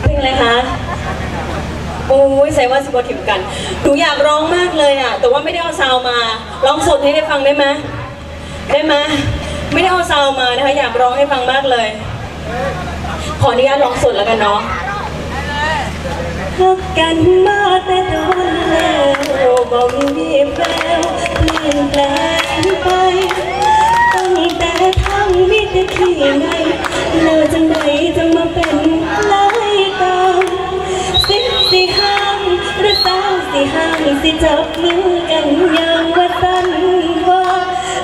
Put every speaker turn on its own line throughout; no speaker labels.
เพลงอะไรคะโอ้ยใส่ว่าสิบถิมกันหนูอยากร้องมากเลยอะ แต่ว่าไม่ได้เอาซาวมา ร้องสดให้ได้ฟังได้ไหมได้ไหมไม่ได้เอาซาวมานะคะ อยากร้องให้ฟังมากเลย ขออนุญาตร้องสดแล้วกันเนาะพักกันมาแต่โดนแล้วบ่มีแววเปลี่ยนแปลงไปตั้งแต่ทางมิตรขี้ไง เลิกจังใดจะมาเป็นลายตามสิสิห้างหรือสาวสิห้างสิจับมือกันอย่างว่าสันว่า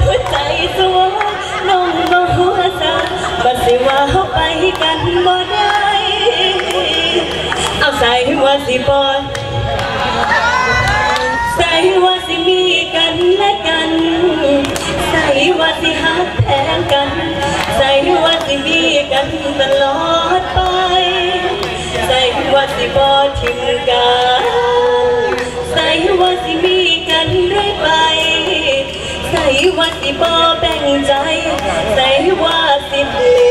หัวใจตัวน้องบ่หัวซาบัดสิว่าเฮาไปกันบ่ได้เอาใส่ว่าสิบ่ใส่ว่าสิมีกันและกันใส่ว่าสิหักแทนกันใส่ว่าสิมี กันตลอดไป ใส่ว่าสิบอทิมกันใส่ว่าสิมีกันเรื่อยไป ใส่ว่าสิบอแบ่งใจ ใส่ว่าสิเปลี่ย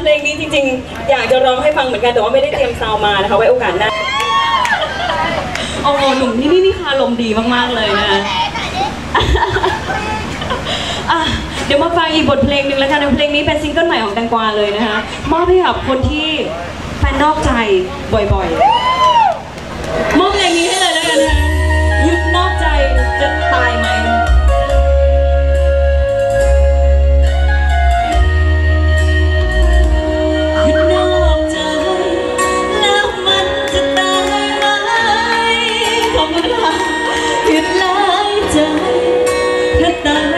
เพลงนี้จริงๆ อยากจะร้องให้ฟังเหมือนกันแต่ว่าไม่ได้เตรียมซาวมานะคะไว้โอกาสหน้าโอ้โหหนุ่มนี่นี่นี่คาลมดีมากๆเลยนะเดี๋ยวมาฟังอีกบทเพลงหนึ่งแล้วกันเพลงนี้เป็นซิงเกิลใหม่ของแตงกวาเลยนะคะมอบให้กับคนที่แฟนนอกใจบ่อยๆมอบเพลงนี้ให้เลยแล้วกันนะคะหยุดนอกใจจะตายไหม tan